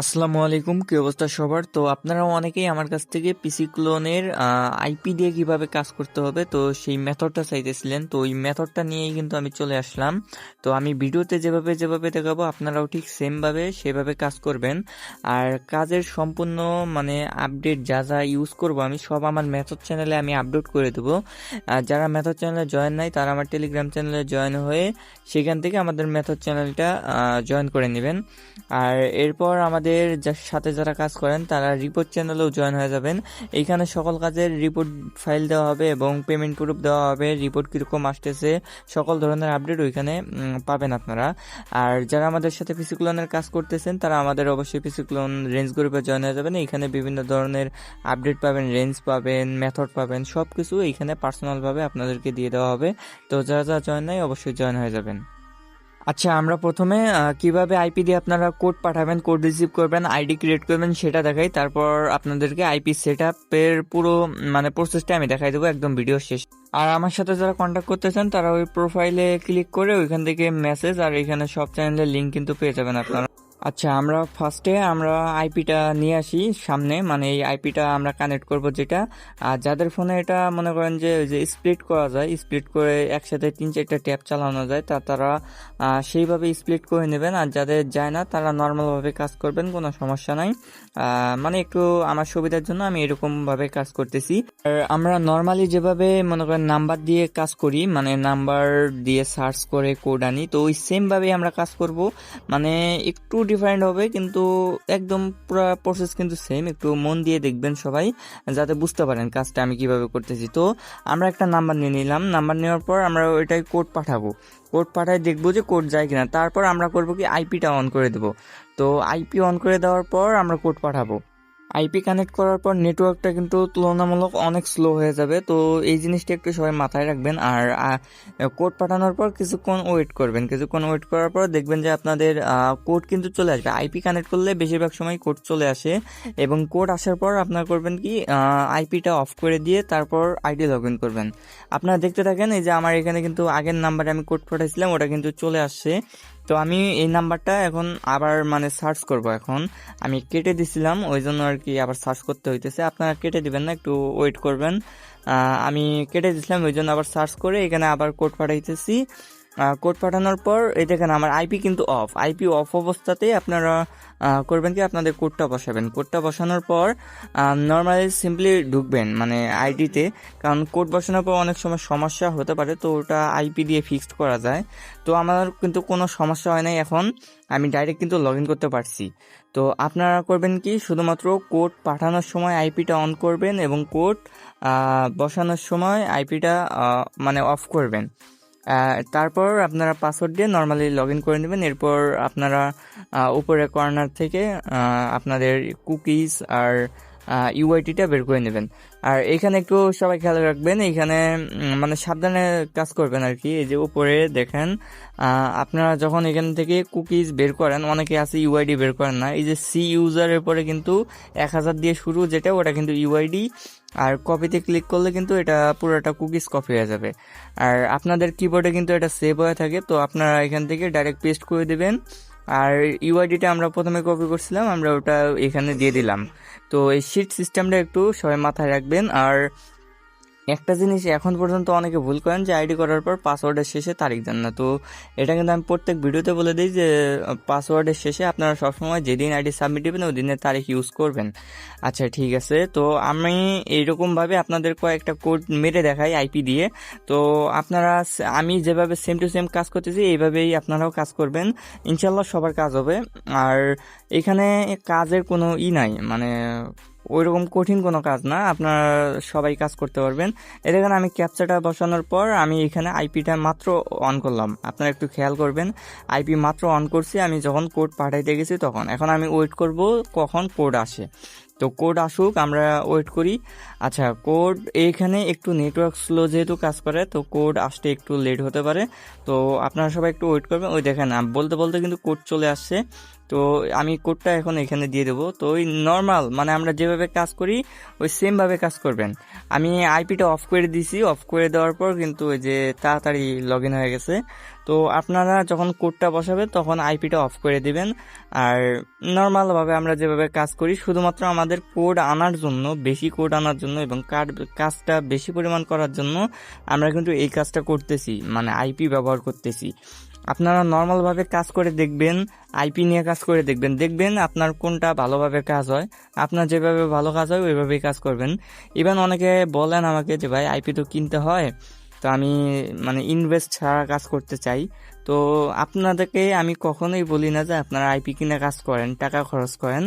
আসসালামু আলাইকুম, কি অবস্থা সবার? তো আপনারা অনেকেই আমার কাছ থেকে পিসি ক্লোনের আইপি দিয়ে কীভাবে কাজ করতে হবে, তো সেই মেথডটা চাইতেছিলেন। তো ওই মেথডটা নিয়েই কিন্তু আমি চলে আসলাম। তো আমি ভিডিওতে যেভাবে যেভাবে দেখাবো, আপনারাও ঠিক সেমভাবে সেভাবে কাজ করবেন। আর কাজের সম্পূর্ণ মানে আপডেট যা যা ইউজ করব, আমি সব আমার মেথড চ্যানেলে আমি আপলোড করে দেবো। আর যারা মেথড চ্যানেলে জয়েন নাই, তারা আমার টেলিগ্রাম চ্যানেলে জয়েন হয়ে সেখান থেকে আমাদের মেথড চ্যানেলটা জয়েন করে নেবেন। আর এরপর আমাদের যার সাথে যারা কাজ করেন, তারা রিপোর্ট চ্যানেলেও জয়েন হয়ে যাবেন। এইখানে সকল কাজের রিপোর্ট ফাইল দেওয়া হবে এবং পেমেন্ট প্রুফ দেওয়া হবে। রিপোর্ট কীরকম আসতেছে, সকল ধরনের আপডেট ওইখানে পাবেন আপনারা। আর যারা আমাদের সাথে ফিসিক্লোনের কাজ করতেছেন, তারা আমাদের অবশ্যই ফিসিক্লোন রেঞ্জ গ্রুপে জয়েন হয়ে যাবেন। এখানে বিভিন্ন ধরনের আপডেট পাবেন রেঞ্জ পাবেন মেথড পাবেন সব কিছু এইখানে পার্সোনালভাবে আপনাদেরকে দিয়ে দেওয়া হবে। তো যারা যারা জয়েন নাই, অবশ্যই জয়েন হয়ে যাবেন। আচ্ছা আমরা প্রথমে কীভাবে আইপি দিয়ে আপনারা কোড পাঠাবেন কোড রিসিভ করবেন আইডি ক্রিয়েট করবেন সেটা দেখাই, তারপর আপনাদেরকে আইপি সেট আপের পুরো মানে প্রসেসটা আমি দেখাই দেবো একদম ভিডিও শেষ। আর আমার সাথে যারা কন্ট্যাক্ট করতে চান তারা ওই প্রোফাইলে ক্লিক করে ওইখান থেকে মেসেজ আর এখানে সব চ্যানেলের লিঙ্ক কিন্তু পেয়ে যাবেন আপনারা। আচ্ছা আমরা ফার্স্টে আমরা আইপিটা নিয়ে আসি সামনে। মানে এই আইপিটা আমরা কানেক্ট করব যেটা। আর যাদের ফোনে এটা মনে করেন যে, ওই যে স্প্লিট করা যায় স্প্লিট করে একসাথে তিন চারটা ট্যাপ চালানো যায়, তা তারা সেইভাবে স্প্লিট করে নেবেন। আর যাদের যায় না, তারা নর্মালভাবে কাজ করবেন, কোনো সমস্যা নাই। মানে একটু আমার সুবিধার জন্য আমি এরকম ভাবে কাজ করতেছি। আর আমরা নর্মালি যেভাবে মনে করেন নাম্বার দিয়ে কাজ করি মানে নাম্বার দিয়ে সার্চ করে কোড আনি, তো ওই সেম ভাবে আমরা কাজ করব। মানে একটু ডিফারেন্ট হবে, কিন্তু একদম পুরো প্রসেস কিন্তু সেম একটু মন দিয়ে দেখবেন সবাই, যাতে বুঝতে পারেন কাজটা আমি কীভাবে করতেছি। তো আমরা একটা নাম্বার নিয়ে নিলাম। নাম্বার নেওয়ার পর আমরা ওইটাই কোড পাঠাবো। কোড পাঠায় দেখব যে কোড যায় কিনা। তারপর আমরা করব কি আইপিটা অন করে দেবো। তো আইপি অন করে দেওয়ার পর আমরা কোড পাঠাবো। আইপি কানেক্ট করার পর নেটওয়ার্কটা কিন্তু তুলনামূলক অনেক স্লো হয়ে যাবে। তো এই জিনিসটা একটু সবাই মাথায় রাখবেন। আর কোড পাঠানোর পর কিছুক্ষণ ওয়েট করবেন। কিছুক্ষণ ওয়েট করার পর দেখবেন যে আপনাদের কোড কিন্তু চলে আসবে। আইপি কানেক্ট করলে বেশিরভাগ সময় কোড চলে আসে। এবং কোড আসার পর আপনার করবেন কি আইপিটা অফ করে দিয়ে তারপর আইডি লগ ইন করবেন। আপনারা দেখতে থাকেন, এই যে আমার এখানে কিন্তু আগের নাম্বারে আমি কোড পাঠাইছিলাম, ওটা কিন্তু চলে আসছে। তো আমি এই নাম্বারটা এখন আবার মানে সার্চ করব এখন। আমি কেটে দিছিলাম, ওই জন্য আর কি আবার সার্চ করতে হইতেছে। আপনারা কেটে দিবেন না, একটু ওয়েট করবেন। আমি কেটে দিছিলাম, ওই জন্য আবার সার্চ করে এখানে আবার কোড পাঠাইতেছি। কোড পাঠানোর পর, এই দেখেন আমার আইপি কিন্তু অফ আইপি অফ অবস্থাতেই আপনারা করবেন কি? আপনাদের কোডটা বসাবেন। কোডটা বসানোর পর নর্মালি সিম্পলি ঢুকবেন মানে আইডিতে কারণ কোড বসানোর পর অনেক সময় সমস্যা হতে পারে, তো ওটা আইপি দিয়ে ফিক্সড করা যায়। তো আমার কিন্তু কোনো সমস্যা হয় নাই এখন। আমি ডাইরেক্ট কিন্তু লগ ইন করতে পারছি। তো আপনারা করবেন কি? শুধুমাত্র কোড পাঠানোর সময় আইপিটা অন করবেন এবং কোড বসানোর সময় আইপিটা মানে অফ করবেন। তারপর আপনারা পাসওয়ার্ড দিয়ে নর্মালি লগ ইন করে নেবেন। এরপর আপনারা উপরে কর্নার থেকে আপনাদের কুকিজ আর ইউআইটিটা বের করে নেবেন। আর এখানে একটু সবাই খেয়াল রাখবেন, এখানে মানে সাবধানে কাজ করবেন আর কি। এই যে উপরে দেখেন আপনারা যখন এখান থেকে কুকিজ বের করেন, অনেকে আছে ইউআইডি বের করেন না, এই যে সি ইউজারের পরে কিন্তু এক হাজার দিয়ে শুরু, যেটা ওটা কিন্তু ইউআইডি, আর কপিতে ক্লিক করলে কিন্তু এটা পুরোটা কুকিজ কপি হয়ে যাবে। আর আপনাদের কিবোর্ডে কিন্তু এটা সেভ হয়ে থাকে, তো আপনারা এখান থেকে ডাইরেক্ট পেস্ট করে দেবেন আর ইউআইডিটা আমরা প্রথমে কপি করছিলাম, আমরা ওটা এখানে দিয়ে দিলাম। তো এই শিট সিস্টেমটা একটু সবাই মাথায় রাখবেন। আর একটা জিনিস এখন পর্যন্ত অনেকে ভুল করেন যে আইডি করার পর পাসওয়ার্ডের শেষে তারিখ দেন না। তো এটা কিন্তু আমি প্রত্যেক ভিডিওতে বলে দিই যে পাসওয়ার্ডের শেষে আপনারা সবসময় যেদিন আইডি সাবমিট দেবেন ওই দিনের তারিখ ইউজ করবেন। আচ্ছা ঠিক আছে। তো আমি এইরকমভাবে আপনাদের কয়েকটা কোড মেরে দেখাই আইপি দিয়ে। তো আপনারা আমি যেভাবে সেম টু সেম কাজ করতেছি, এইভাবেই আপনারাও কাজ করবেন। ইনশাল্লাহ সবার কাজ হবে। আর এখানে কাজের কোনো ই নাই মানে ওইরকম কঠিন কোনো কাজ না, আপনারা সবাই কাজ করতে পারবেন। এ দেখেন আমি ক্যাপচাটা বসানোর পর আমি এখানে আইপিটা মাত্র অন করলাম। আপনারা একটু খেয়াল করবেন আইপি মাত্র অন করছি, আমি যখন কোড পাঠাইতে গেছি তখন। এখন আমি ওয়েট করব কখন কোড আসে। তো কোড আসুক, আমরা ওয়েট করি। আচ্ছা কোড এইখানে একটু নেটওয়ার্ক স্লো যেহেতু কাজ করে, তো কোড আসতে একটু লেট হতে পারে। তো আপনারা সবাই একটু ওয়েট করবেন। ওই দেখেন বলতে বলতে কিন্তু কোড চলে আসছে। তো আমি কোডটা এখন এখানে দিয়ে দেবো। তো ওই নর্মাল মানে আমরা যেভাবে কাজ করি, ওই সেমভাবে কাজ করবেন। আমি আইপিটা অফ করে দিছি অফ করে দেওয়ার পর কিন্তু ওই যে তাড়াতাড়ি লগ ইন হয়ে গেছে। তো আপনারা যখন কোডটা বসাবেন, তখন আইপিটা অফ করে দিবেন। আর নর্মালভাবে আমরা যেভাবে কাজ করি, শুধুমাত্র আমাদের কোড আনার জন্য, বেশি কোড আনার জন্য এবং কাজটা বেশি পরিমাণ করার জন্য, আমরা কিন্তু এই কাজটা করতেছি মানে আইপি ব্যবহার করতেছি। আপনারা নর্মালভাবে কাজ করে দেখবেন, আইপি নিয়ে কাজ করে দেখবেন। দেখবেন আপনার কোনটা ভালোভাবে কাজ হয়। আপনার যেভাবে ভালো কাজ হয়, ওইভাবেই কাজ করবেন। ইভেন অনেকে বলেন আমাকে যে, ভাই, আইপি তো কিনতে হয়। তো আমি মানে ইনভেস্ট ছাড়া কাজ করতে চাই। তো আপনাদেরকে আমি কখনোই বলি না যে আপনারা আইপি কিনে কাজ করেন, টাকা খরচ করেন।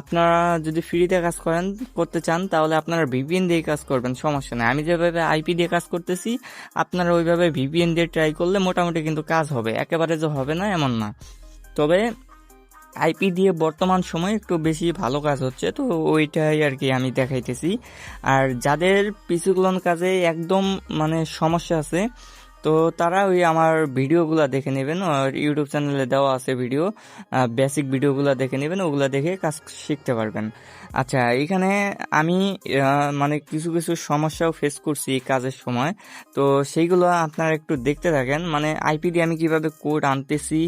আপনারা যদি ফ্রিতে কাজ করেন, করতে চান, তাহলে আপনারা ভিপিএন দিয়ে কাজ করবেন, সমস্যা নেই। আমি যেভাবে আইপি দিয়ে কাজ করতেছি, আপনারা ওইভাবে ভিপিএন দিয়ে ট্রাই করলে মোটামুটি কিন্তু কাজ হবে। একেবারে যে হবে না, এমন না। তবে আইপি দিয়ে বর্তমান সময়ে একটু বেশি ভালো কাজ হচ্ছে, তো ওইটাই আর কি আমি দেখাইতেছি। আর যাদের পিসিগুলোন কাজে একদম মানে সমস্যা আছে তো তারা ওই আমার ভিডিওগুলো দেখে নেবেন। আর ইউটিউব চ্যানেলে দেওয়া আছে ভিডিও বেসিক ভিডিওগুলো দেখে নেবেন, ওগুলো দেখে কাজ শিখতে পারবেন। আচ্ছা এখানে আমি মানে কিছু কিছু সমস্যাও ফেস করছি কাজের সময়। তো সেইগুলো আপনারা একটু দেখতে থাকেন। মানে আইপি দিয়ে আমি কীভাবে কোড আনতেছি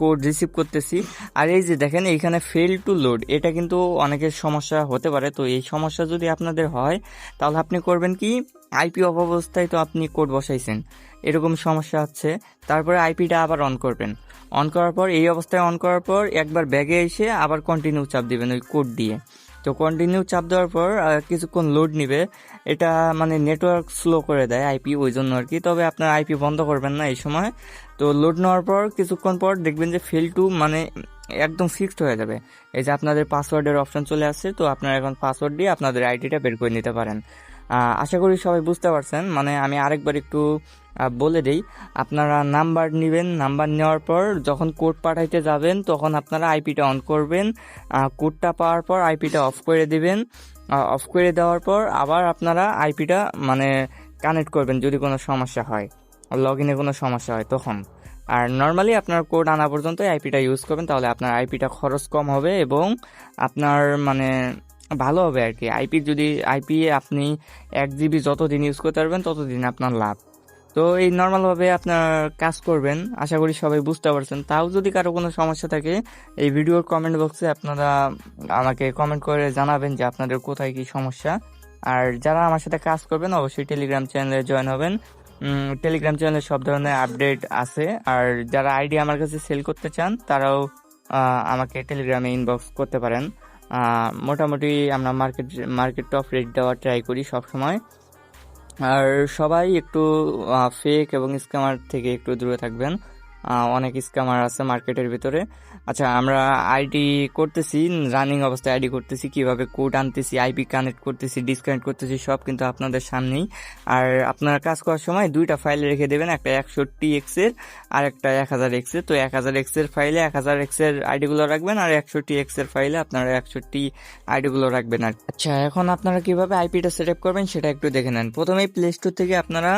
কোড রিসিভ করতেছি। আর এই যে দেখেন এইখানে ফেল টু লোড এটা কিন্তু অনেকের সমস্যা হতে পারে। তো এই সমস্যা যদি আপনাদের হয়, তাহলে আপনি করবেন কি? আইপি অবস্থায় তো আপনি কোড বসাইছেন। এরকম সমস্যা হচ্ছে। তারপরে আইপিটা আবার অন করবেন। অন করার পর, এই অবস্থায় অন করার পর একবার ব্যাগে এসে আবার কন্টিনিউ চাপ দিবেন ওই কোড দিয়ে। তো কন্টিনিউ চাপ দেওয়ার পর কিছুক্ষণ লোড নিবে। এটা মানে নেটওয়ার্ক স্লো করে দেয় আইপি ওই জন্য আর কি। তবে আপনার আইপি বন্ধ করবেন না এই সময়। তো লোড নেওয়ার পর কিছুক্ষণ পর দেখবেন যে ফেল টু মানে একদম ফিক্সড হয়ে যাবে। এই যে আপনাদের পাসওয়ার্ডের অপশন চলে আসছে, তো আপনারা এখন পাসওয়ার্ড দিয়ে আপনাদের আইডিটা বের করে নিতে পারেন। আশা করি সবাই বুঝতে পারছেন। মানে আমি আরেকবার একটু বলে দেই, আপনারা নাম্বার নেবেন। নাম্বার নেওয়ার পর যখন কোড পাঠাইতে যাবেন, তখন আপনারা আইপিটা অন করবেন। কোডটা পাওয়ার পর আইপিটা অফ করে দিবেন। অফ করে দেওয়ার পর আবার আপনারা আইপিটা মানে কানেক্ট করবেন যদি কোনো সমস্যা হয়। লগ ইনে কোনো সমস্যা হয় তখন। আর নর্মালি আপনার কোড আনা পর্যন্ত আইপিটা ইউজ করবেন, তাহলে আপনার আইপিটা খরচ কম হবে এবং আপনার মানে ভালো হবে আর কি আইপি যদি আইপি আপনি এক জিবি যতদিন ইউজ করতে পারবেন, ততদিন আপনার লাভ। তো এই নর্মালভাবে আপনার কাজ করবেন, আশা করি সবাই বুঝতে পারছেন। তাও যদি কারও কোনো সমস্যা থাকে, এই ভিডিওর কমেন্ট বক্সে আপনারা আমাকে কমেন্ট করে জানাবেন যে আপনাদের কোথায় কি সমস্যা। আর যারা আমার সাথে কাজ করবেন, অবশ্যই টেলিগ্রাম চ্যানেলে জয়েন হবেন। টেলিগ্রাম চ্যানেলে সব ধরনের আপডেট আছে। আর যারা আইডি আমার কাছে সেল করতে চান, তারাও আমাকে টেলিগ্রামে ইনবক্স করতে পারেন। মোটামুটি আমরা মার্কেট মার্কেট টপ রেট দেওয়ার ট্রাই করি সব সময় আর সবাই একটু ফেক এবং স্ক্যামার থেকে একটু দূরে থাকবেন। অনেক স্ক্যামার আছে মার্কেটের ভিতরে। আচ্ছা আমরা আইডি করতেছি রানিং অবস্থায় আইডি করতেছি, কীভাবে কোড আনতেছি আইপি কানেক্ট করতেছি ডিসকানেক্ট করতেছি, সব কিন্তু আপনাদের সামনেই। আর আপনারা কাজ করার সময় দুইটা ফাইল রেখে দেবেন, একটা একষট্টি এক্সের আর একটা এক হাজার এক্সের। তো এক হাজার এক্সের ফাইলে এক হাজার এক্সের আইডিগুলো রাখবেন আর একষট্টি এক্সের ফাইলে আপনারা একষট্টি আইডিগুলো রাখবেন আর আচ্ছা এখন আপনারা কীভাবে আইপিটা সেট আপ করবেন সেটা একটু দেখে নেন। প্রথমেই প্লে স্টোর থেকে আপনারা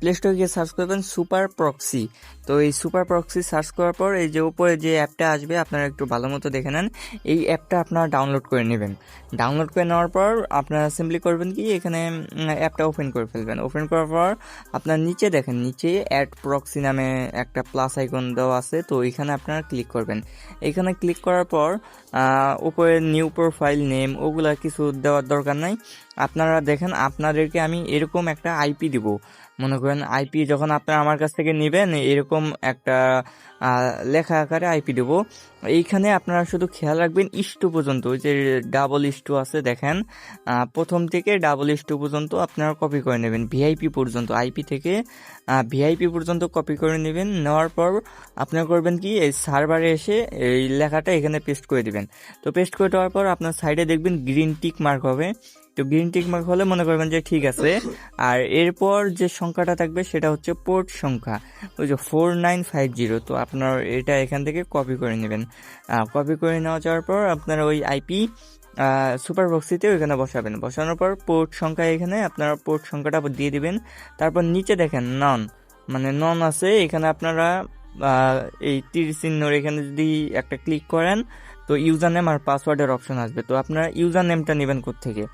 প্লে স্টোরে গিয়ে সার্চ করবেন সুপার প্রক্সি তো এই সুপার প্রক্সি সার্চ করার পর এই যে উপরে যে অ্যাপটা আসবে, আপনারা একটু ভালো মতো দেখে নেন। এই অ্যাপটা আপনারা ডাউনলোড করে নেবেন। ডাউনলোড করে নেওয়ার পর আপনারা সিম্পলি করবেন কি, এখানে অ্যাপটা ওপেন করে ফেলবেন। ওপেন করার পর আপনার নিচে দেখেন, নিচে অ্যাড প্রক্সি নামে একটা প্লাস আইকন দেওয়া আছে, তো এখানে আপনারা ক্লিক করবেন। এখানে ক্লিক করার পর উপরে নিউ প্রোফাইল নেম ওগুলা কিছু দেওয়ার দরকার নাই। আপনারা দেখেন, আপনাদেরকে আমি এরকম একটা আইপি দিব। মনে করেন আইপি যখন আপনারা আমার কাছ থেকে নেবেন, এরকম একটা লেখা আকারে আইপি দেবো। এইখানে আপনারা শুধু খেয়াল রাখবেন ইস্টু পর্যন্ত, ওই যে ডাবল ইস্টু আছে, দেখেন। প্রথম থেকে ডাবল ইস্টু পর্যন্ত আপনারা কপি করে নেবেন। ভিআইপি পর্যন্ত আইপি থেকে ভিআইপি পর্যন্ত কপি করে নেবেন। নেওয়ার পর আপনারা করবেন কি, এই সার্ভারে এসে এই লেখাটা এখানে পেস্ট করে দিবেন। তো পেস্ট করে দেওয়ার পর আপনার সাইডে দেখবেন গ্রিন টিক মার্ক হবে। তো গ্রিন টিক মার্ক হলে মনে করবেন যে ঠিক আছে। আর এরপর যে সংখ্যাটা থাকবে সেটা হচ্ছে পোর্ট সংখ্যা। ওই যে ফোর নাইন ফাইভ জিরো তো আপনার এটা এখান থেকে কপি করে নেবেন। কপি করে নেওয়া যাওয়ার পর আপনারা ওই আইপি সুপার বক্সিতে ওইখানে বসাবেন। বসানোর পর পোর্ট সংখ্যা এখানে আপনারা পোর্ট সংখ্যাটা দিয়ে দিবেন। তারপর নিচে দেখেন নন মানে নন আছে। এখানে আপনারা এই তীর চিহ্নর এখানে যদি একটা ক্লিক করেন, তো ইউজার নেম আর পাসওয়ার্ডের অপশন আসবে। তো আপনারা ইউজার নেমটা নেবেন থেকে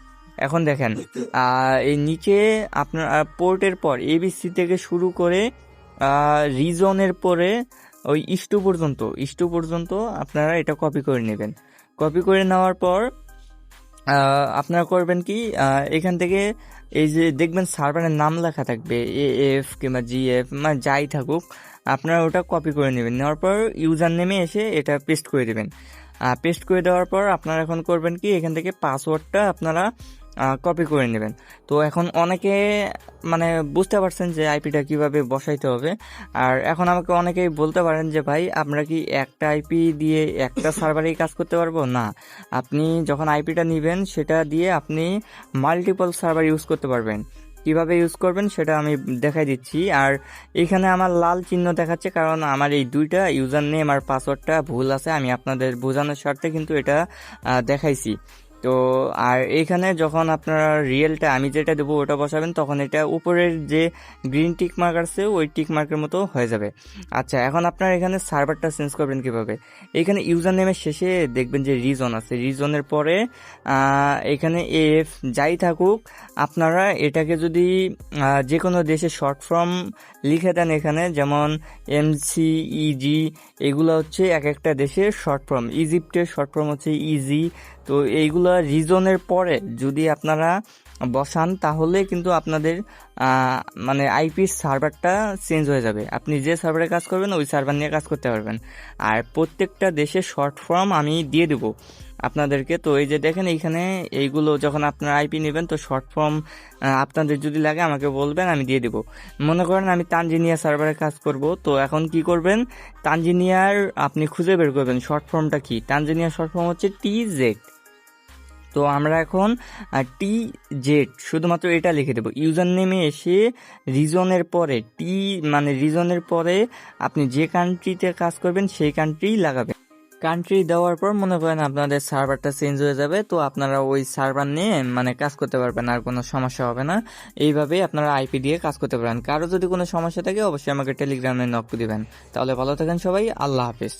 এখন দেখেন এই নিচে আপনার পোর্টের পর এবিসি থেকে শুরু করে রিজনের পরে ওই ইস্টু পর্যন্ত ইস্টু পর্যন্ত আপনারা এটা কপি করে নেবেন। কপি করে নেওয়ার পর আপনারা করবেন কি এখান থেকে এই যে দেখবেন সার্ভারের নাম লেখা থাকবে এ এফ কিংবা জি এফ মানে যাই থাকুক, আপনারা ওটা কপি করে নেবেন। নেওয়ার পর ইউজার নেমে এসে এটা পেস্ট করে দেবেন। পেস্ট করে দেওয়ার পর আপনারা এখন করবেন কি, এখান থেকে পাসওয়ার্ডটা আপনারা কপি করে নেবেন। তো এখন অনেকে মানে বুঝতে পারছেন যে আইপিটা কীভাবে বসাইতে হবে। আর এখন আমাকে অনেকেই বলতে পারেন যে, ভাই, আমরা কি একটা আইপি দিয়ে একটা সার্ভারেই কাজ করতে পারব? না। আপনি যখন আইপিটা নেবেন, সেটা দিয়ে আপনি মাল্টিপল সার্ভার ইউজ করতে পারবেন। কীভাবে ইউজ করবেন, সেটা আমি দেখাই দিচ্ছি। আর এখানে আমার লাল চিহ্ন দেখাচ্ছে, কারণ আমার এই দুইটা ইউজার নেম আর পাসওয়ার্ডটা ভুল আছে। আমি আপনাদের বোঝানোর স্বার্থে কিন্তু এটা দেখাইছি। তো আর এখানে যখন আপনারা রিয়েলটা, আমি যেটা দেবো ওটা বসাবেন, তখন এটা উপরের যে গ্রিন টিক মার্ক আছে, ওই টিক মার্কের মতো হয়ে যাবে। আচ্ছা এখন আপনারা এখানে সার্ভারটা চেঞ্জ করবেন কীভাবে? এখানে ইউজার নেমের শেষে দেখবেন যে রিজন আছে। রিজনের পরে এখানে এফ যাই থাকুক, আপনারা এটাকে যদি যে কোনো দেশে শর্ট ফর্ম লিখে দেন এখানে, যেমন এমসি ইজি এগুলো হচ্ছে এক একটা দেশের শর্ট ফর্ম ইজিপ্টের শর্ট ফর্ম হচ্ছে ইজি তো এইগুলো রিজনের পরে যদি আপনারা বসান, তাহলে কিন্তু আপনাদের মানে আইপি সার্ভারটা চেঞ্জ হয়ে যাবে। আপনি যে সার্ভারে কাজ করবেন, ওই সার্ভার নিয়ে কাজ করতে পারবেন। আর প্রত্যেকটা দেশে শর্ট ফর্ম আমি দিয়ে দেবো আপনাদেরকে। তো এই যে দেখেন, এইখানে এইগুলো যখন আপনার আইপি নেবেন, তো শর্ট ফর্ম আপনাদের যদি লাগে আমাকে বলবেন, আমি দিয়ে দেবো। মনে করেন আমি তানজিনিয়া সার্ভারে কাজ করব, তো এখন কি করবেন? তানজিনিয়ার আপনি খুঁজে বের করবেন শর্ট ফর্মটা কি? তানজিনিয়ার শর্ট ফর্ম হচ্ছে টি জেড তো আমরা এখন টি জেড শুধুমাত্র এটা লিখে দেবো। ইউজার নেমে এসে রিজনের পরে টি মানে রিজনের পরে আপনি যে কান্ট্রিতে কাজ করবেন, সেই কান্ট্রি লাগাবেন। কান্ট্রি দেওয়ার পর মনে করেন আপনাদের সার্ভারটা চেঞ্জ হয়ে যাবে, তো আপনারা ওই সার্ভার নিয়ে মানে কাজ করতে পারবেন, আর কোনো সমস্যা হবে না। এইভাবেই আপনারা আইপি দিয়ে কাজ করতে পারেন। কারও যদি কোনো সমস্যা থাকে, অবশ্যই আমাকে টেলিগ্রামে নক দিবেন। তাহলে ভালো থাকেন সবাই, আল্লাহ হাফিজ।